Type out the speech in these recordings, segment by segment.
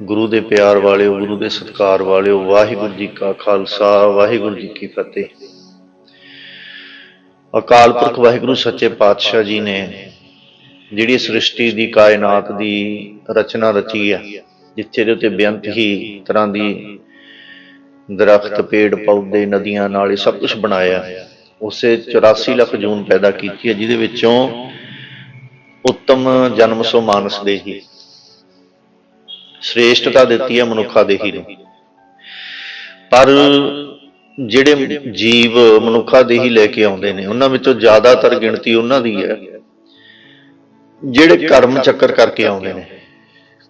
ਗੁਰੂ ਦੇ ਪਿਆਰ ਵਾਲਿਓ, ਗੁਰੂ ਦੇ ਸਤਿਕਾਰ ਵਾਲਿਓ, ਵਾਹਿਗੁਰੂ ਜੀ ਕਾ ਖਾਲਸਾ, ਵਾਹਿਗੁਰੂ ਜੀ ਕੀ ਫਤਿਹ। ਅਕਾਲ ਪੁਰਖ ਵਾਹਿਗੁਰੂ, ਸੱਚੇ ਪਾਤਸ਼ਾਹ ਜੀ ਨੇ ਜਿਹੜੀ ਸ੍ਰਿਸ਼ਟੀ ਦੀ, ਕਾਇਨਾਤ ਦੀ ਰਚਨਾ ਰਚੀ ਹੈ ਜਿੱਥੇ ਦੇ ਉੱਤੇ ਬੇਅੰਤ ਹੀ ਤਰ੍ਹਾਂ ਦੀ ਦਰਖਤ, ਪੇੜ, ਪੌਦੇ, ਨਦੀਆਂ ਨਾਲੇ ਸਭ ਕੁਝ ਬਣਾਇਆ ਉਸੇ 84 ਲੱਖ ਜੂਨ ਪੈਦਾ ਕੀਤੀ ਹੈ ਜਿਹਦੇ ਵਿੱਚੋਂ ਉੱਤਮ ਜਨਮ ਸੋ ਮਾਨਸ ਦੇ ਹੀ ਸ੍ਰੇਸ਼ਟਤਾ ਦਿੱਤੀ ਹੈ ਮਨੁੱਖਾ ਦੇਹੀ ਨੂੰ। ਪਰ ਜਿਹੜੇ ਜੀਵ ਮਨੁੱਖਾ ਦੇਹੀ ਲੈ ਕੇ ਆਉਂਦੇ ਨੇ, ਉਹਨਾਂ ਵਿੱਚੋਂ ਜ਼ਿਆਦਾਤਰ ਗਿਣਤੀ ਉਹਨਾਂ ਦੀ ਹੈ, ਜਿਹੜੇ ਕਰਮ ਚੱਕਰ ਕਰਕੇ ਆਉਂਦੇ ਨੇ,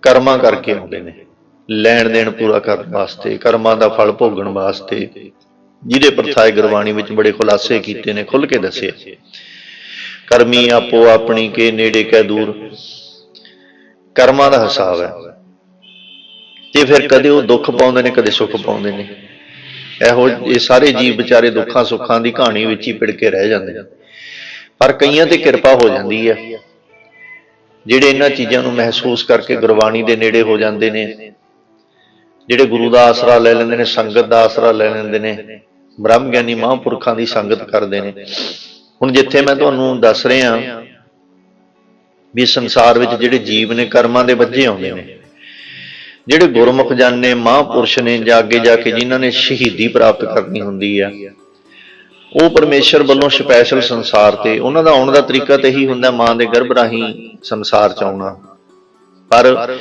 ਕਰਮਾਂ ਕਰਕੇ ਆਉਂਦੇ ਨੇ, ਲੈਣ ਦੇਣ ਪੂਰਾ ਕਰਨ ਵਾਸਤੇ, ਕਰਮਾਂ ਦਾ ਫਲ ਭੋਗਣ ਵਾਸਤੇ, ਜਿਹਦੇ ਪ੍ਰਥਾਏ ਗੁਰਬਾਣੀ ਵਿੱਚ ਬੜੇ ਖੁਲਾਸੇ ਕੀਤੇ ਨੇ ਖੁੱਲ ਕੇ ਦੱਸਿਆ ਕਰਮੀ ਆਪੋ ਆਪਣੀ ਕੇ ਨੇੜੇ ਕੈ ਦੂਰ, ਕਰਮਾਂ ਦਾ ਹਿਸਾਬ ਹੈ। ਤੇ ਫਿਰ ਕਦੇ ਉਹ ਦੁੱਖ ਪਾਉਂਦੇ ਨੇ, ਕਦੇ ਸੁੱਖ ਪਾਉਂਦੇ ਨੇ। ਇਹੋ ਇਹ ਸਾਰੇ ਜੀਵ ਵਿਚਾਰੇ ਦੁੱਖਾਂ ਸੁੱਖਾਂ ਦੀ ਕਹਾਣੀ ਵਿੱਚ ਹੀ ਪਿੜ ਕੇ ਰਹਿ ਜਾਂਦੇ ਨੇ। ਪਰ ਕਈਆਂ ਤੇ ਕਿਰਪਾ ਹੋ ਜਾਂਦੀ ਹੈ ਜਿਹੜੇ ਇਹਨਾਂ ਚੀਜ਼ਾਂ ਨੂੰ ਮਹਿਸੂਸ ਕਰਕੇ ਗੁਰਬਾਣੀ ਦੇ ਨੇੜੇ ਹੋ ਜਾਂਦੇ ਨੇ। ਜਿਹੜੇ ਗੁਰੂ ਦਾ ਆਸਰਾ ਲੈ ਲੈਂਦੇ ਨੇ, ਸੰਗਤ ਦਾ ਆਸਰਾ ਲੈ ਲੈਂਦੇ ਨੇ, ਬ੍ਰਹਮ ਗਿਆਨੀ ਮਹਾਂਪੁਰਖਾਂ ਦੀ ਸੰਗਤ ਕਰਦੇ ਨੇ। ਹੁਣ ਜਿੱਥੇ ਮੈਂ ਤੁਹਾਨੂੰ ਦੱਸ ਰਿਹਾ, ਵੀ ਸੰਸਾਰ ਵਿੱਚ ਜਿਹੜੇ ਜੀਵ ਨੇ, ਕਰਮਾਂ ਦੇ ਵੱਜੇ ਆਉਂਦੇ ਨੇ। ਜਿਹੜੇ ਗੁਰਮੁਖ ਜਨ ਨੇ ਮਹਾਂਪੁਰਸ਼ ਨੇ ਜਾਂ ਅੱਗੇ ਜਾ ਕੇ ਜਿਨ੍ਹਾਂ ਨੇ ਸ਼ਹੀਦੀ ਪ੍ਰਾਪਤ ਕਰਨੀ ਹੁੰਦੀ ਆ, ਉਹ ਪਰਮੇਸ਼ਰ ਵੱਲੋਂ ਸਪੈਸ਼ਲ ਸੰਸਾਰ ਤੇ, ਉਹਨਾਂ ਦਾ ਆਉਣ ਦਾ ਤਰੀਕਾ ਤੇ ਇਹੀ ਹੁੰਦਾ ਮਾਂ ਦੇ ਗਰਭ ਰਾਹੀਂ ਸੰਸਾਰ ਚ ਆਉਣਾ। ਪਰ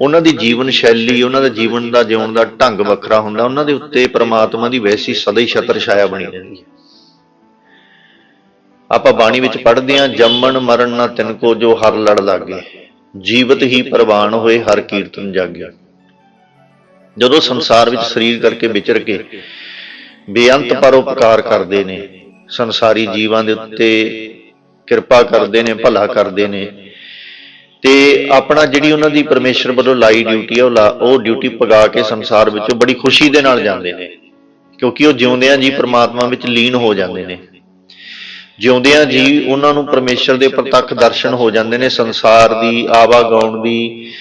ਉਹਨਾਂ ਦੀ ਜੀਵਨ ਸ਼ੈਲੀ, ਉਹਨਾਂ ਦਾ ਜੀਵਨ ਦਾ ਜਿਉਣ ਦਾ ਢੰਗ ਵੱਖਰਾ ਹੁੰਦਾ, ਉਹਨਾਂ ਦੇ ਉੱਤੇ ਪ੍ਰਮਾਤਮਾ ਦੀ ਵੈਸੀ ਸਦਾ ਹੀ ਛਤਰ ਛਾਇਆ ਬਣੀ ਰਹਿੰਦੀ ਹੈ ਆਪਾਂ ਬਾਣੀ ਵਿੱਚ ਪੜ੍ਹਦੇ ਹਾਂ, ਜੰਮਣ, ਮਰਨ ਨਾ ਤਿਨ ਕੋ ਜੋ ਹਰ ਲੜ ਲਾਗੇ। ਜੀਵਤ ਹੀ ਪ੍ਰਵਾਨ ਹੋਏ ਹਰ ਕੀਰਤਨ ਜਾਗਿਆ। ਜਦੋਂ ਸੰਸਾਰ ਵਿੱਚ ਸਰੀਰ ਕਰਕੇ ਵਿਚਰ ਕੇ ਬੇਅੰਤ ਪਰਉਪਕਾਰ ਕਰਦੇ ਨੇ, ਸੰਸਾਰੀ ਜੀਵਾਂ ਦੇ ਉੱਤੇ ਕਿਰਪਾ ਕਰਦੇ ਨੇ, ਭਲਾ ਕਰਦੇ ਨੇ, ਤੇ ਆਪਣਾ ਜਿਹੜੀ ਉਹਨਾਂ ਦੀ ਪਰਮੇਸ਼ਰ ਵੱਲੋਂ ਲਾਈ ਡਿਊਟੀ ਹੈ ਉਹ ਲਾ- ਉਹ ਡਿਊਟੀ ਪਗਾ ਕੇ ਸੰਸਾਰ ਵਿੱਚੋਂ ਬੜੀ ਖੁਸ਼ੀ ਦੇ ਨਾਲ ਜਾਂਦੇ ਨੇ, ਕਿਉਂਕਿ ਉਹ ਜਿਉਂਦਿਆਂ ਜੀ ਪ੍ਰਮਾਤਮਾ ਵਿੱਚ ਲੀਨ ਹੋ ਜਾਂਦੇ ਨੇ। ਜਿਉਂਦਿਆਂ ਜੀ ਉਹਨਾਂ ਨੂੰ ਪਰਮੇਸ਼ਰ ਦੇ ਪ੍ਰਤੱਖ ਦਰਸ਼ਨ ਹੋ ਜਾਂਦੇ ਨੇ ਸੰਸਾਰ ਦੀ ਆਵਾਗਾਉਣ ਦੀ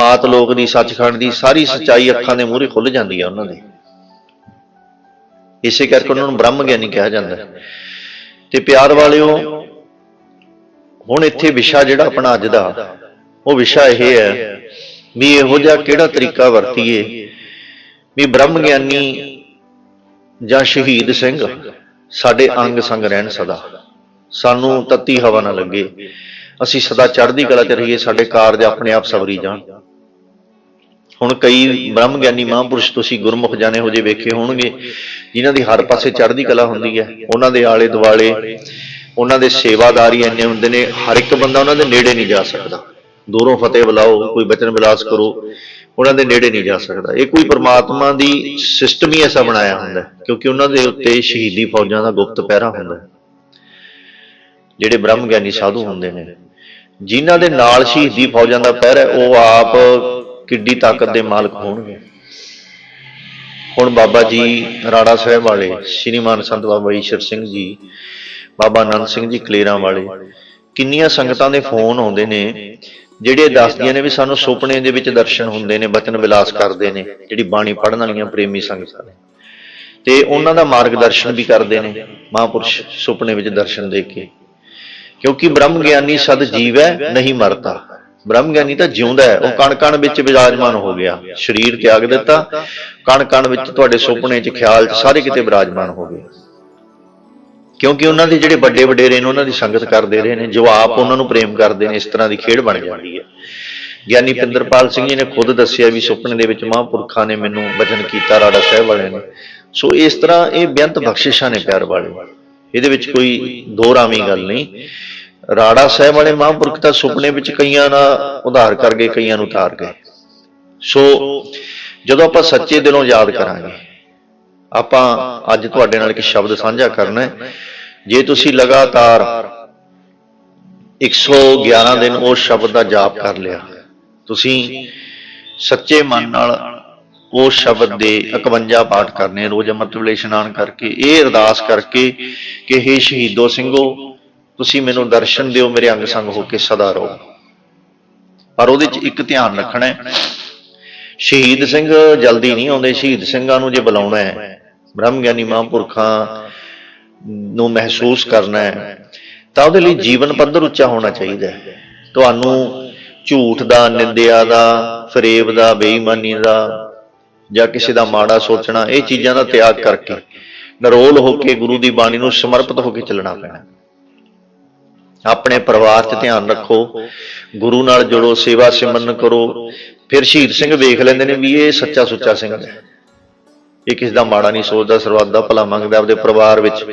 ਮਾਤ ਲੋਕ ਦੀ ਸੱਚਖੰਡ ਦੀ ਸਾਰੀ ਸਚਾਈ ਅੱਖਾਂ ਦੇ ਮੂਹਰੇ ਖੁੱਲ ਜਾਂਦੀ ਹੈ ਉਹਨਾਂ ਦੇ। ਇਸੇ ਕਰਕੇ ਉਹਨਾਂ ਨੂੰ ਬ੍ਰਹਮ ਗਿਆਨੀ ਕਿਹਾ ਜਾਂਦਾ। ਤੇ ਪਿਆਰ ਵਾਲਿਓ ਹੁਣ ਇੱਥੇ ਵਿਸ਼ਾ ਜਿਹੜਾ ਆਪਣਾ ਅੱਜ ਦਾ ਉਹ ਵਿਸ਼ਾ ਇਹ ਹੈ ਵੀ ਇਹੋ ਜਿਹਾ ਕਿਹੜਾ ਤਰੀਕਾ ਵਰਤੀਏ ਵੀ ਬ੍ਰਹਮ ਗਿਆਨੀ ਜਾਂ ਸ਼ਹੀਦ ਸਿੰਘ ਸਾਡੇ ਅੰਗ ਸੰਗ ਰਹਿਣ ਸਦਾ। ਸਾਨੂੰ ਤੱਤੀ ਹਵਾ ਨਾ ਲੱਗੇ। ਅਸੀਂ ਸਦਾ ਚੜ੍ਹਦੀ ਕਲਾ 'ਚ ਰਹੀਏ, ਸਾਡੇ ਕਾਰਜ ਆਪਣੇ ਆਪ ਸਵਰੀ ਜਾਣ। ਹੁਣ ਕਈ ਬ੍ਰਹਮ ਗਿਆਨੀ ਮਹਾਂਪੁਰਸ਼ ਤੁਸੀਂ ਗੁਰਮੁਖ ਜਾਣੇ ਹੋ ਜੇ ਵੇਖੇ ਹੋਣਗੇ, ਜਿਨ੍ਹਾਂ ਦੀ ਹਰ ਪਾਸੇ ਚੜ੍ਹਦੀ ਕਲਾ ਹੁੰਦੀ ਹੈ। ਉਹਨਾਂ ਦੇ ਆਲੇ ਦੁਆਲੇ, ਉਹਨਾਂ ਦੇ ਸੇਵਾਦਾਰੀ ਇੰਨੇ ਹੁੰਦੇ ਨੇ, ਹਰ ਇੱਕ ਬੰਦਾ ਉਹਨਾਂ ਦੇ ਨੇੜੇ ਨਹੀਂ ਜਾ ਸਕਦਾ। ਦੂਰੋਂ ਫਤਿਹ ਬੁਲਾਓ, ਕੋਈ ਬਚਨ ਵਿਲਾਸ ਕਰੋ, ਉਹਨਾਂ ਦੇ ਨੇੜੇ ਨਹੀਂ ਜਾ ਸਕਦਾ। ਇਹ ਕੋਈ ਪਰਮਾਤਮਾ ਦੀ ਸਿਸਟਮ ਹੀ ਐਸਾ ਬਣਾਇਆ ਹੁੰਦਾ ਕਿਉਂਕਿ ਉਹਨਾਂ ਦੇ ਉੱਤੇ ਸ਼ਹੀਦੀ ਫੌਜਾਂ ਦਾ ਗੁਪਤ ਪਹਿਰਾ ਹੁੰਦਾ ਜਿਹੜੇ ਬ੍ਰਹਮ ਗਿਆਨੀ ਸਾਧੂ ਹੁੰਦੇ ਨੇ ਜਿਨ੍ਹਾਂ ਦੇ ਨਾਲ ਸ਼ਹੀਦੀ ਫੌਜਾਂ ਦਾ ਪਹਿਰਾ ਹੈ, ਉਹ ਆਪ ਕਿੱਡੀ ਤਾਕਤ ਦੇ ਮਾਲਕ ਹੋਣਗੇ। ਹੁਣ ਬਾਬਾ ਜੀ ਰਾੜਾ ਸਾਹਿਬ ਵਾਲੇ ਸ਼੍ਰੀਮਾਨ ਸੰਤ ਬਾਬਾ ਈਸ਼ਰ ਸਿੰਘ ਜੀ ਬਾਬਾ ਆਨੰਦ ਸਿੰਘ ਜੀ ਕਲੇਰਾਂ ਵਾਲੇ ਕਿੰਨੀਆਂ ਸੰਗਤਾਂ ਦੇ ਫੋਨ ਆਉਂਦੇ ਨੇ ਜਿਹੜੇ ਦੱਸਦੀਆਂ ਨੇ ਵੀ ਸਾਨੂੰ ਸੁਪਨੇ ਦੇ ਵਿੱਚ ਦਰਸ਼ਨ ਹੁੰਦੇ ਨੇ ਬਚਨ ਵਿਲਾਸ ਕਰਦੇ ਨੇ ਜਿਹੜੀ ਬਾਣੀ ਪੜ੍ਹਨ ਵਾਲੀਆਂ ਪ੍ਰੇਮੀ ਸੰਗਤਾਂ ਨੇ। ਤੇ ਉਹਨਾਂ ਦਾ ਮਾਰਗਦਰਸ਼ਨ ਵੀ ਕਰਦੇ ਨੇ ਮਹਾਂਪੁਰਸ਼ ਸੁਪਨੇ ਵਿੱਚ ਦਰਸ਼ਨ ਦੇ ਕੇ। ਕਿਉਂਕਿ ਬ੍ਰਹਮ ਗਿਆਨੀ ਸਦ ਜੀਵ ਹੈ ਨਹੀਂ ਮਰਦਾ ਬ੍ਰਹਮ ਗਿਆਨੀ ਤਾਂ ਜਿਉਂਦਾ ਹੈ। ਉਹ ਕਣ ਕਣ ਵਿੱਚ ਵਿਰਾਜਮਾਨ ਹੋ ਗਿਆ। ਸਰੀਰ ਤਿਆਗ ਦਿੱਤਾ। ਕਣ ਕਣ ਵਿੱਚ ਤੁਹਾਡੇ ਸੁਪਨੇ 'ਚ, ਖਿਆਲ 'ਚ ਸਾਰੇ ਕਿਤੇ ਵਿਰਾਜਮਾਨ ਹੋ ਗਏ। ਕਿਉਂਕਿ ਉਹਨਾਂ ਦੇ ਜਿਹੜੇ ਵੱਡੇ ਵਡੇਰੇ ਨੇ, ਉਹਨਾਂ ਦੀ ਸੰਗਤ ਕਰਦੇ ਰਹੇ ਨੇ, ਜੋ ਆਪ ਉਹਨਾਂ ਨੂੰ ਪ੍ਰੇਮ ਕਰਦੇ ਨੇ, ਇਸ ਤਰ੍ਹਾਂ ਦੀ ਖੇਡ ਬਣ ਜਾਂਦੀ ਹੈ। ਗਿਆਨੀ ਪਿੰਦਰਪਾਲ ਸਿੰਘ ਜੀ ਨੇ ਖੁਦ ਦੱਸਿਆ ਵੀ ਸੁਪਨੇ ਦੇ ਵਿੱਚ ਮਹਾਂਪੁਰਖਾਂ ਨੇ ਮੈਨੂੰ ਵਚਨ ਕੀਤਾ ਰਾੜਾ ਸਾਹਿਬ ਵਾਲਿਆਂ ਨੇ। ਸੋ ਇਸ ਤਰ੍ਹਾਂ ਇਹ ਬੇਅੰਤ ਬਖਸ਼ਿਸ਼ਾਂ ਨੇ ਪਿਆਰ ਵਾਲੇ। ਇਹਦੇ ਵਿੱਚ ਕੋਈ ਦੋ ਰਾਵੀਂ ਗੱਲ ਨਹੀਂ। ਰਾੜਾ ਸਾਹਿਬ ਵਾਲੇ ਮਹਾਂਪੁਰਖ ਤਾਂ ਸੁਪਨੇ ਵਿੱਚ ਕਈਆਂ ਦਾ ਉਧਾਰ ਕਰ ਗਏ, ਕਈਆਂ ਨੂੰ ਉਤਾਰ ਗਏ। ਸੋ ਜਦੋਂ ਆਪਾਂ ਸੱਚੇ ਦਿਲੋਂ ਯਾਦ ਕਰਾਂਗੇ, ਆਪਾਂ ਅੱਜ ਤੁਹਾਡੇ ਨਾਲ ਇੱਕ ਸ਼ਬਦ ਸਾਂਝਾ ਕਰਨਾ ਹੈ। ਜੇ ਤੁਸੀਂ ਲਗਾਤਾਰ 111 ਦਿਨ ਉਸ ਸ਼ਬਦ ਦਾ ਜਾਪ ਕਰ ਲਿਆ, ਤੁਸੀਂ ਸੱਚੇ ਮਨ ਨਾਲ ਉਸ ਸ਼ਬਦ ਦੇ 51 ਪਾਠ ਕਰਨੇ, ਰੋਜ਼ ਅੰਮ੍ਰਿਤ ਵੇਲੇ ਇਸ਼ਨਾਨ ਕਰਕੇ, ਇਹ ਅਰਦਾਸ ਕਰਕੇ ਕਿ हे ਸ਼ਹੀਦੋ ਸਿੰਘੋ ਤੁਸੀਂ ਮੈਨੂੰ ਦਰਸ਼ਨ ਦਿਓ, ਮੇਰੇ ਅੰਗ ਸੰਗ ਹੋ ਕੇ ਸਦਾ ਰਹੋ। ਪਰ ਉਹਦੇ 'ਚ ਇੱਕ ਧਿਆਨ ਰੱਖਣਾ ਹੈ। ਸ਼ਹੀਦ ਸਿੰਘ ਜਲਦੀ ਨਹੀਂ ਆਉਂਦੇ। ਸ਼ਹੀਦ ਸਿੰਘਾਂ ਨੂੰ ਜੇ ਬੁਲਾਉਣਾ ਹੈ ਬ੍ਰਹਮ ਗਿਆਨੀ ਮਹਾਂਪੁਰਖਾਂ ਨੂੰ ਮਹਿਸੂਸ ਕਰਨਾ ਹੈ, ਤਾਂ ਉਹਦੇ ਲਈ ਜੀਵਨ ਪੱਧਰ ਉੱਚਾ ਹੋਣਾ ਚਾਹੀਦਾ ਹੈ। ਤੁਹਾਨੂੰ ਝੂਠ ਦਾ, ਨਿੰਦਿਆ ਦਾ, ਫਰੇਬ ਦਾ, ਬੇਈਮਾਨੀ ਦਾ ਜਾਂ ਕਿਸੇ ਦਾ ਮਾੜਾ ਸੋਚਣਾ, ਇਹ ਚੀਜ਼ਾਂ ਦਾ ਤਿਆਗ ਕਰਕੇ ਨਰੋਲ ਹੋ ਕੇ ਗੁਰੂ ਦੀ ਬਾਣੀ ਨੂੰ ਸਮਰਪਿਤ ਹੋ ਕੇ ਚੱਲਣਾ ਪੈਣਾ। ਆਪਣੇ ਪਰਿਵਾਰ 'ਚ ਧਿਆਨ ਰੱਖੋ, ਗੁਰੂ ਨਾਲ ਜੁੜੋ, ਸੇਵਾ ਸਿਮਰਨ ਕਰੋ, ਫਿਰ ਸ਼ਹੀਦ ਸਿੰਘ ਵੇਖ ਲੈਂਦੇ ਨੇ ਵੀ ਇਹ ਸੱਚਾ ਸੁੱਚਾ ਸਿੰਘ ਹੈ। ਇਹ ਕਿਸ ਦਾ ਮਾੜਾ ਨਹੀਂ ਸੋਚਦਾ, ਸਰਬੱਤ ਦਾ ਭਲਾ ਮੰਗਦਾ, ਆਪਦੇ ਪਰਿਵਾਰ ਵਿੱਚ,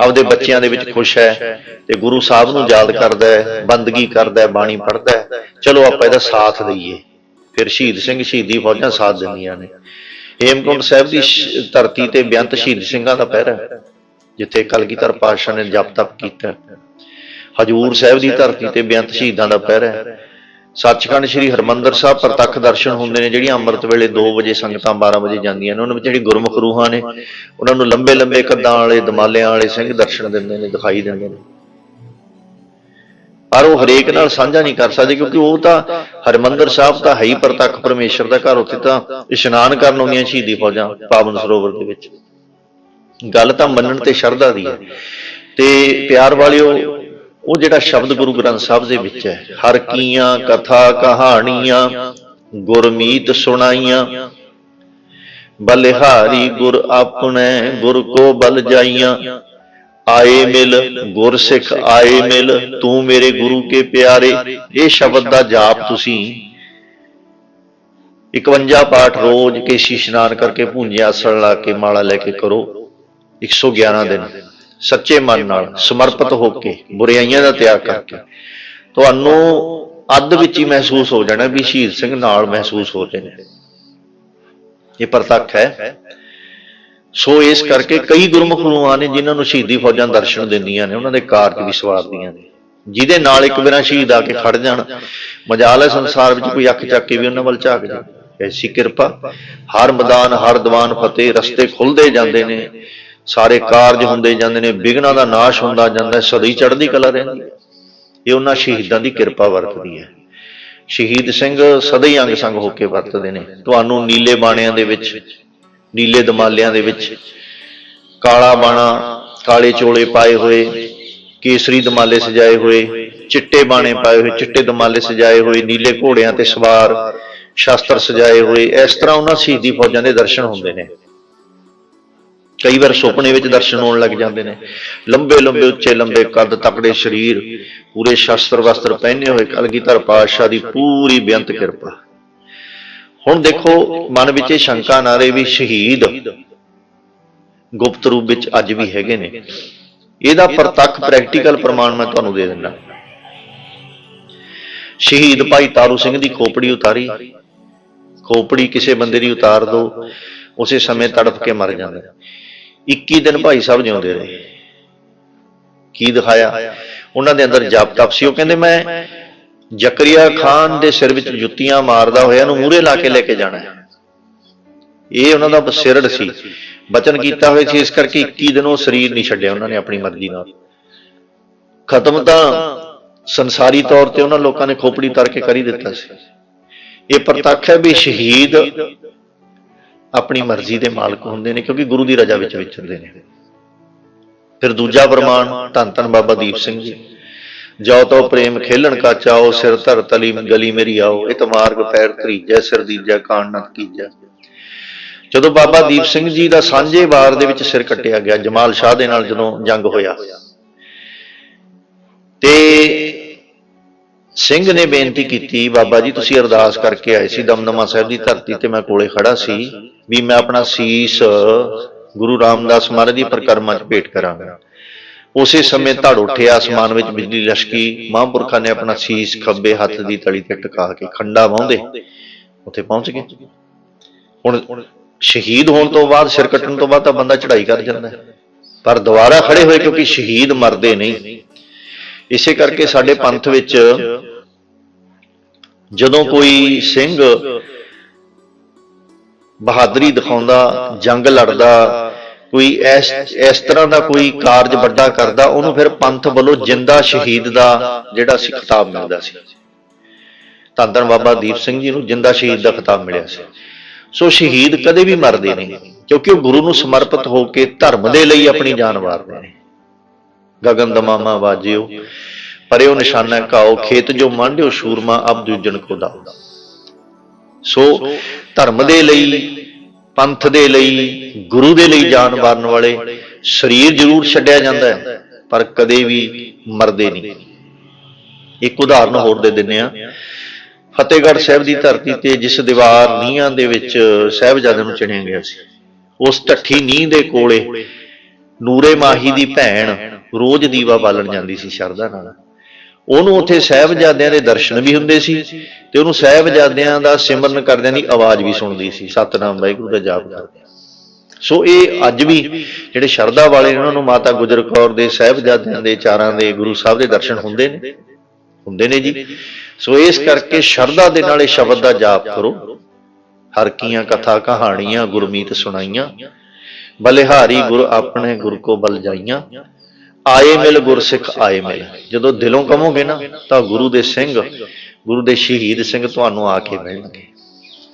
ਆਪਦੇ ਬੱਚਿਆਂ ਦੇ ਵਿੱਚ ਖੁਸ਼ ਹੈ ਤੇ ਗੁਰੂ ਸਾਹਿਬ ਨੂੰ ਯਾਦ ਕਰਦਾ ਹੈ, ਬੰਦਗੀ ਕਰਦਾ ਹੈ, ਬਾਣੀ ਪੜ੍ਹਦਾ ਹੈ, ਚਲੋ ਆਪਾਂ ਇਹਦਾ ਸਾਥ ਦਈਏ। ਫਿਰ ਸ਼ਹੀਦ ਸਿੰਘ ਸ਼ਹੀਦੀ ਫੌਜਾਂ ਸਾਥ ਦਿੰਦੀਆਂ ਨੇ। ਹੇਮਕੁੰਟ ਸਾਹਿਬ ਦੀ ਧਰਤੀ ਤੇ ਬੇਅੰਤ ਸ਼ਹੀਦ ਸਿੰਘਾਂ ਦਾ ਪਹਿਰਾ ਹੈ, ਜਿੱਥੇ ਕਲਗੀਧਰ ਪਾਤਸ਼ਾਹ ਨੇ ਜਪ ਤਪ ਕੀਤਾ ਹਜੂਰ ਸਾਹਿਬ ਦੀ ਧਰਤੀ ਤੇ ਬੇਅੰਤ ਸ਼ਹੀਦਾਂ ਦਾ ਪਹਿਰਾ ਹੈ। ਸੱਚਖੰਡ ਸ੍ਰੀ ਹਰਮੰਦਰ ਸਾਹਿਬ ਪ੍ਰਤੱਖ ਦਰਸ਼ਨ ਹੁੰਦੇ ਨੇ ਜਿਹੜੀਆਂ ਅੰਮ੍ਰਿਤ ਵੇਲੇ 2 ਵਜੇ ਸੰਗਤਾਂ 12 ਵਜੇ ਜਾਂਦੀਆਂ ਨੇ ਉਹਨਾਂ ਵਿੱਚ ਜਿਹੜੀ ਗੁਰਮੁਖ ਰੂਹਾਂ ਨੇ ਉਹਨਾਂ ਨੂੰ ਲੰਬੇ ਲੰਬੇ ਕੱਦਾਂ ਵਾਲੇ ਦਮਾਲਿਆਂ ਵਾਲੇ ਸਿੰਘ ਦਰਸ਼ਨ ਦਿੰਦੇ ਨੇ ਦਿਖਾਈ ਦਿੰਦੇ ਨੇ। ਪਰ ਉਹ ਹਰੇਕ ਨਾਲ ਸਾਂਝਾ ਨਹੀਂ ਕਰ ਸਕਦੇ ਕਿਉਂਕਿ ਉਹ ਤਾਂ ਹਰਮੰਦਰ ਸਾਹਿਬ ਤਾਂ ਹੈ ਹੀ ਪ੍ਰਤੱਖ ਪਰਮੇਸ਼ਰ ਦਾ ਘਰ ਉੱਥੇ ਤਾਂ ਇਸ਼ਨਾਨ ਕਰਨ ਆਉਂਦੀਆਂ ਸ਼ਹੀਦੀ ਫੌਜਾਂ ਪਾਵਨ ਸਰੋਵਰ ਦੇ ਵਿੱਚ। ਗੱਲ ਤਾਂ ਮੰਨਣ ਤੇ ਸ਼ਰਧਾ ਦੀ ਹੈ। ਤੇ ਪਿਆਰ ਵਾਲਿਓ ਉਹ ਜਿਹੜਾ ਸ਼ਬਦ ਗੁਰੂ ਗ੍ਰੰਥ ਸਾਹਿਬ ਦੇ ਵਿੱਚ ਹੈ। ਹਰ ਕੀਆਂ, ਕਥਾ, ਕਹਾਣੀਆਂ, ਗੁਰਮੀਤ ਸੁਣਾਈਆਂ। ਬਲਿਹਾਰੀ ਗੁਰ ਆਪਣੇ ਗੁਰ ਕੋ ਬਲ ਜਾਈਆਂ। ਆਏ ਮਿਲ ਗੁਰ ਸਿੱਖ ਆਏ ਮਿਲ, ਤੂੰ ਮੇਰੇ ਗੁਰੂ ਕੇ ਪਿਆਰੇ। ਇਹ ਸ਼ਬਦ ਦਾ ਜਾਪ ਤੁਸੀਂ 51 ਪਾਠ ਰੋਜ਼ ਕੇਸ਼ੀ ਇਸ਼ਨਾਨ ਕਰਕੇ ਭੁੰਜਿਆ, ਆਸਣ ਲਾ ਕੇ, ਮਾਲਾ ਲੈ ਕੇ ਕਰੋ। 111 ਦਿਨ। ਸੱਚੇ ਮਨ ਨਾਲ ਸਮਰਪਿਤ ਹੋ ਕੇ ਬੁਰਾਈਆਂ ਦਾ ਤਿਆਗ ਕਰਕੇ। ਤੁਹਾਨੂੰ ਅੱਧ ਵਿੱਚ ਹੀ ਮਹਿਸੂਸ ਹੋ ਜਾਣਾ ਵੀ ਸ਼ਹੀਦ ਸਿੰਘ ਨਾਲ ਮਹਿਸੂਸ ਹੋ ਰਹੇ ਨੇ। ਇਹ ਪ੍ਰਤੱਖ ਹੈ। ਸੋ ਇਸ ਕਰਕੇ ਕਈ ਗੁਰਮੁਖ ਰੂਹਾਂ ਨੇ ਜਿਨ੍ਹਾਂ ਨੂੰ ਸ਼ਹੀਦੀ ਫੌਜਾਂ ਦਰਸ਼ਨ ਦਿੰਦੀਆਂ ਨੇ ਉਹਨਾਂ ਦੇ ਕਾਰਜ ਵੀ ਸਵਾਰਦੀਆਂ ਨੇ। ਜਿਹਦੇ ਨਾਲ ਇੱਕ ਵਾਰ ਸ਼ਹੀਦ ਆ ਕੇ ਖੜ ਜਾਣ ਮਜਾਲ ਹੈ ਸੰਸਾਰ ਵਿੱਚ ਕੋਈ ਅੱਖ ਚੱਕ ਕੇ ਵੀ ਉਹਨਾਂ ਵੱਲ ਝਾਕ ਜਾ ਐਸੀ ਕਿਰਪਾ ਹਰ ਮੈਦਾਨ ਹਰ ਦੀਵਾਨ ਫਤਿਹ ਰਸਤੇ ਖੁੱਲਦੇ ਜਾਂਦੇ ਨੇ। ਸਾਰੇ ਕਾਰਜ ਹੁੰਦੇ ਜਾਂਦੇ ਨੇ ਵਿਘਨਾਂ ਦਾ ਨਾਸ਼ ਹੁੰਦਾ ਜਾਂਦਾ ਹੈ ਸਦੀ ਚੜ੍ਹਦੀ ਕਲਾ ਰਹਿੰਦੀ ਹੈ। ਇਹ ਉਹਨਾਂ ਸ਼ਹੀਦਾਂ ਦੀ ਕਿਰਪਾ ਵਰਤਦੀ ਹੈ। ਸ਼ਹੀਦ ਸਿੰਘ ਸਦਾ ਹੀ ਅੰਗ ਸੰਗ ਹੋ ਕੇ ਵਰਤਦੇ ਨੇ। ਤੁਹਾਨੂੰ ਨੀਲੇ ਬਾਣਿਆਂ ਦੇ ਵਿੱਚ ਨੀਲੇ ਦਮਾਲਿਆਂ ਦੇ ਵਿੱਚ ਕਾਲਾ ਬਾਣਾ ਕਾਲੇ ਚੋਲੇ ਪਾਏ ਹੋਏ ਕੇਸਰੀ ਦਮਾਲੇ ਸਜਾਏ ਹੋਏ ਚਿੱਟੇ ਬਾਣੇ ਪਾਏ ਹੋਏ ਚਿੱਟੇ ਦਮਾਲੇ ਸਜਾਏ ਹੋਏ ਨੀਲੇ ਘੋੜਿਆਂ ਤੇ ਸਵਾਰ ਸ਼ਾਸਤਰ ਸਜਾਏ ਹੋਏ ਇਸ ਤਰ੍ਹਾਂ ਉਹਨਾਂ ਸ਼ਹੀਦੀ ਫੌਜਾਂ ਦੇ ਦਰਸ਼ਨ ਹੁੰਦੇ ਨੇ। ਕਈ ਵਾਰ ਸੁਪਨੇ ਵਿੱਚ ਦਰਸ਼ਨ ਹੋਣ ਲੱਗ ਜਾਂਦੇ ਨੇ। ਲੰਬੇ ਲੰਬੇ, ਉੱਚੇ, ਲੰਬੇ ਕੱਦ ਤਕੜੇ ਸਰੀਰ, ਪੂਰੇ ਸ਼ਸਤਰ ਵਸਤਰ ਪਹਿਨੇ ਹੋਏ ਕਲਗੀਧਰ ਪਾਤਸ਼ਾਹ ਦੀ ਪੂਰੀ ਬੇਅੰਤ ਕਿਰਪਾ। ਹੁਣ ਦੇਖੋ, ਮਨ ਵਿੱਚ ਇਹ ਸ਼ੰਕਾ ਨਾ ਰਹੇ ਵੀ ਸ਼ਹੀਦ ਗੁਪਤ ਰੂਪ ਵਿੱਚ ਅੱਜ ਵੀ ਹੈਗੇ ਨੇ। ਇਹਦਾ ਪ੍ਰਤੱਖ ਪ੍ਰੈਕਟੀਕਲ ਪ੍ਰਮਾਣ ਮੈਂ ਤੁਹਾਨੂੰ ਦੇ ਦਿੰਦਾ। ਸ਼ਹੀਦ ਭਾਈ ਤਾਰੂ ਸਿੰਘ ਦੀ ਖੋਪੜੀ ਉਤਾਰੀ। ਖੋਪੜੀ ਕਿਸੇ ਬੰਦੇ ਦੀ ਉਤਾਰ ਦੋ, ਉਸੇ ਸਮੇਂ ਤੜਪ ਕੇ ਮਰ ਜਾਂਦਾ। 21 ਦਿਨ ਭਾਈ ਸਾਹਿਬ ਜਿਉਂਦੇ ਰਹੇ। ਕੀ ਦਿਖਾਇਆ? ਉਹਨਾਂ ਦੇ ਅੰਦਰ ਜਪ ਤਪ ਸੀ। ਉਹ ਕਹਿੰਦੇ, ਮੈਂ ਜ਼ਕਰੀਆ ਖਾਨ ਦੇ ਸਿਰ ਵਿੱਚ ਜੁੱਤੀਆਂ ਮਾਰਦਾ ਹੋਇਆ ਨੂੰ ਮੂਹਰੇ ਲਾ ਕੇ ਲੈ ਕੇ ਜਾਣਾ ਇਹ ਉਹਨਾਂ ਦਾ ਸਿਰੜ ਸੀ। ਬਚਨ ਕੀਤਾ ਹੋਇਆ ਸੀ। ਇਸ ਕਰਕੇ 21 ਦਿਨ ਉਹ ਸਰੀਰ ਨਹੀਂ ਛੱਡਿਆ ਉਹਨਾਂ ਨੇ ਆਪਣੀ ਮਰਜ਼ੀ ਨਾਲ। ਖਤਮ ਤਾਂ ਸੰਸਾਰੀ ਤੌਰ ਤੇ ਉਹਨਾਂ ਲੋਕਾਂ ਨੇ ਖੋਪੜੀ ਤਰ ਕੇ ਕਰੀ ਦਿੱਤਾ ਸੀ। ਇਹ ਪ੍ਰਤੱਖ ਹੈ ਵੀ ਸ਼ਹੀਦ ਆਪਣੀ ਮਰਜ਼ੀ ਦੇ ਮਾਲਕ ਹੁੰਦੇ ਨੇ ਕਿਉਂਕਿ ਗੁਰੂ ਦੀ ਰਜ਼ਾ ਵਿੱਚ ਵਿਚਰਦੇ ਨੇ। ਫਿਰ ਦੂਜਾ ਪ੍ਰਮਾਣ ਧੰਨ ਧੰਨ ਬਾਬਾ ਦੀਪ ਸਿੰਘ ਜੀ। ਜੋ। ਤੋ ਪ੍ਰੇਮ ਖੇਲਣ ਕਾ ਚਾਓ ਸਿਰ ਧਰ ਤਲੀ ਗਲੀ ਮੇਰੀ ਆਓ ਇਹ ਮਾਰਗ ਪੈਰ ਧਰੀਜੈ ਸਿਰ ਦੀਜੈ ਕਾਣ ਨਤ ਕੀਜੈ। ਜਦੋਂ ਬਾਬਾ ਦੀਪ ਸਿੰਘ ਜੀ ਦਾ ਸਾਂਝੇ ਵਾਰ ਦੇ ਵਿੱਚ ਸਿਰ ਕੱਟਿਆ ਗਿਆ ਜਮਾਲ ਸ਼ਾਹ ਦੇ ਨਾਲ ਜਦੋਂ ਜੰਗ ਹੋਇਆ। ਤੇ ਸਿੰਘ ਨੇ ਬੇਨਤੀ ਕੀਤੀ, ਬਾਬਾ ਜੀ, ਤੁਸੀਂ ਅਰਦਾਸ ਕਰਕੇ ਆਏ ਸੀ, ਦਮਦਮਾ ਸਾਹਿਬ ਦੀ ਧਰਤੀ ਤੇ ਮੈਂ ਕੋਲੇ ਖੜਾ ਸੀ, ਵੀ ਮੈਂ ਆਪਣਾ ਸੀਸ ਗੁਰੂ ਰਾਮਦਾਸ ਮਹਾਰਾਜ ਦੀ ਪਰਿਕਰਮਾ 'ਚ ਭੇਟ ਕਰਾਂਗਾ। ਉਸੇ ਸਮੇਂ ਧੜ ਉੱਠਿਆ, ਅਸਮਾਨ ਵਿੱਚ ਬਿਜਲੀ ਲਸ਼ਕੀ, ਮਹਾਂਪੁਰਖਾਂ ਨੇ ਆਪਣਾ ਸੀਸ ਖੱਬੇ ਹੱਥ ਦੀ ਤਲੀ ਤੇ ਟਿਕਾ ਕੇ ਖੰਡਾ ਵਾਹੁੰਦੇ, ਉੱਥੇ ਪਹੁੰਚ ਗਏ। ਹੁਣ ਸ਼ਹੀਦ ਹੋਣ ਤੋਂ ਬਾਅਦ, ਸਿਰ ਕੱਟਣ ਤੋਂ ਬਾਅਦ ਤਾਂ ਬੰਦਾ ਚੜ੍ਹਾਈ ਕਰ ਜਾਂਦਾ ਪਰ ਦੁਬਾਰਾ ਖੜੇ ਹੋਏ ਕਿਉਂਕਿ ਸ਼ਹੀਦ ਮਰਦੇ ਨਹੀਂ। ਇਸੇ ਕਰਕੇ ਸਾਡੇ ਪੰਥ ਵਿੱਚ ਜਦੋਂ ਕੋਈ ਸਿੰਘ ਬਹਾਦਰੀ ਦਿਖਾਉਂਦਾ, ਜੰਗ ਲੜਦਾ, ਕੋਈ ਇਸ ਇਸ ਤਰ੍ਹਾਂ ਦਾ ਕੋਈ ਕਾਰਜ ਵੱਡਾ ਕਰਦਾ, ਉਹਨੂੰ ਫਿਰ ਪੰਥ ਵੱਲੋਂ ਜਿੰਦਾ ਸ਼ਹੀਦ ਦਾ ਜਿਹੜਾ ਸੀ ਖਿਤਾਬ ਮਿਲਦਾ ਸੀ। ਧੰਨ ਬਾਬਾ ਦੀਪ ਸਿੰਘ ਜੀ ਨੂੰ ਜਿੰਦਾ ਸ਼ਹੀਦ ਦਾ ਖਿਤਾਬ ਮਿਲਿਆ ਸੀ। ਸੋ ਸ਼ਹੀਦ ਕਦੇ ਵੀ ਮਰਦੇ ਨਹੀਂ, ਕਿਉਂਕਿ ਉਹ ਗੁਰੂ ਨੂੰ ਸਮਰਪਿਤ ਹੋ ਕੇ ਧਰਮ ਦੇ ਲਈ ਆਪਣੀ ਜਾਨ ਵਾਰਦੇ ਨੇ। ਗਗਨ ਦਮਾਮਾ ਵਾਜਿਓ। ਪਰਿਓ ਨਿਸ਼ਾਨਾ ਕਾਓ ਖੇਤ ਜੋ ਮੰਡਿਓ ਸ਼ੂਰਮਾ, ਅਬ ਦੂਜਣ ਕੋ ਦਾਓ। ਸੋ ਧਰਮ ਦੇ ਲਈ, ਪੰਥ ਦੇ ਲਈ, ਗੁਰੂ ਦੇ ਲਈ ਜਾਨ ਵਾਰਨ ਵਾਲੇ ਸਰੀਰ ਜ਼ਰੂਰ ਛੱਡਿਆ ਜਾਂਦਾ ਹੈ, ਪਰ ਕਦੇ ਵੀ ਮਰਦੇ ਨਹੀਂ। ਇੱਕ ਉਦਾਹਰਨ ਹੋਰ ਦੇ ਦਿੰਨੇ ਆ ਫਤਿਹਗੜ੍ਹ ਸਾਹਿਬ ਦੀ ਧਰਤੀ ਤੇ ਜਿਸ ਦੀਵਾਰ ਨੀਹਾਂ ਦੇ ਵਿੱਚ ਸਾਹਿਬਜ਼ਾਦਿਆਂ ਨੂੰ ਚਿਣਿਆ ਗਿਆ ਸੀ, ਉਸ ਢੱਠੀ ਨੀਂਹ ਦੇ ਕੋਲੇ ਨੂਰੇ ਮਾਹੀ ਦੀ ਭੈਣ ਰੋਜ਼ ਦੀਵਾ ਬਾਲਣ ਜਾਂਦੀ ਸੀ ਸ਼ਰਧਾ ਨਾਲ। ਉਹਨੂੰ ਉੱਥੇ ਸਾਹਿਬਜ਼ਾਦਿਆਂ ਦੇ ਦਰਸ਼ਨ ਵੀ ਹੁੰਦੇ ਸੀ ਤੇ ਉਹਨੂੰ ਸਾਹਿਬਜ਼ਾਦਿਆਂ ਦਾ ਸਿਮਰਨ ਕਰਦਿਆਂ ਦੀ ਆਵਾਜ਼ ਵੀ ਸੁਣਦੀ ਸੀ, ਸਤਨਾਮ ਵਾਹਿਗੁਰੂ ਦਾ ਜਾਪ ਕਰਦੇ ਸੋ ਇਹ ਅੱਜ ਵੀ ਜਿਹੜੇ ਸ਼ਰਧਾ ਵਾਲੇ ਨੇ ਉਹਨਾਂ ਨੂੰ ਮਾਤਾ ਗੁਜਰ ਕੌਰ ਦੇ ਸਾਹਿਬਜ਼ਾਦਿਆਂ ਦੇ ਚਾਰਾਂ ਦੇ ਗੁਰੂ ਸਾਹਿਬ ਦੇ ਦਰਸ਼ਨ ਹੁੰਦੇ ਨੇ ਹੁੰਦੇ ਨੇ ਜੀ। ਸੋ ਇਸ ਕਰਕੇ ਸ਼ਰਧਾ ਦੇ ਨਾਲ ਇਹ ਸ਼ਬਦ ਦਾ ਜਾਪ ਕਰੋ। ਹਰ ਕੀਆਂ ਕਥਾ ਕਹਾਣੀਆਂ, ਗੁਰਮੀਤ ਸੁਣਾਈਆਂ, ਬਲਿਹਾਰੀ ਗੁਰ ਆਪਣੇ ਗੁਰ ਕੋ ਬਲ ਜਾਈਆਂ। ਆਏ ਮਿਲ, ਗੁਰਸਿੱਖ ਆਏ ਮਿਲ। ਜਦੋਂ ਦਿਲੋਂ ਕਹੋਗੇ ਨਾ, ਤਾਂ ਗੁਰੂ ਦੇ ਸਿੰਘ, ਗੁਰੂ ਦੇ ਸ਼ਹੀਦ ਸਿੰਘ ਤੁਹਾਨੂੰ ਆ ਕੇ ਮਿਲਣਗੇ।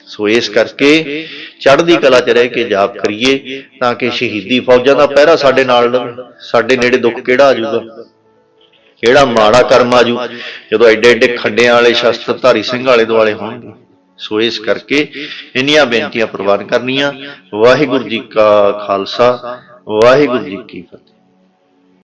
ਸੋ ਇਸ ਕਰਕੇ ਚੜ੍ਹਦੀ ਕਲਾ 'ਚ ਰਹਿ ਕੇ ਜਾਪ ਕਰੀਏ, ਤਾਂ ਕਿ ਸ਼ਹੀਦੀ ਫੌਜਾਂ ਦਾ ਪਹਿਰਾ ਸਾਡੇ ਨਾਲ ਰਹੇ। ਸਾਡੇ ਨੇੜੇ ਦੁੱਖ ਕਿਹੜਾ ਆ ਜਾਊਗਾ? ਕਿਹੜਾ ਮਾੜਾ ਕਰਮ ਆਜੂ ਜਦੋਂ ਐਡੇ ਐਡੇ ਖੱਡਿਆਂ ਵਾਲੇ ਸ਼ਸਤਰਧਾਰੀ ਸਿੰਘ ਵਾਲੇ ਦੁਆਲੇ ਹੋਣਗੇ। ਸੋ ਇਸ ਕਰਕੇ ਇੰਨੀਆਂ ਬੇਨਤੀਆਂ ਪ੍ਰਵਾਨ ਕਰਨੀਆਂ। ਵਾਹਿਗੁਰੂ ਜੀ ਕਾ ਖਾਲਸਾ, ਵਾਹਿਗੁਰੂ ਜੀ ਕੀ ਫਤਿਹ।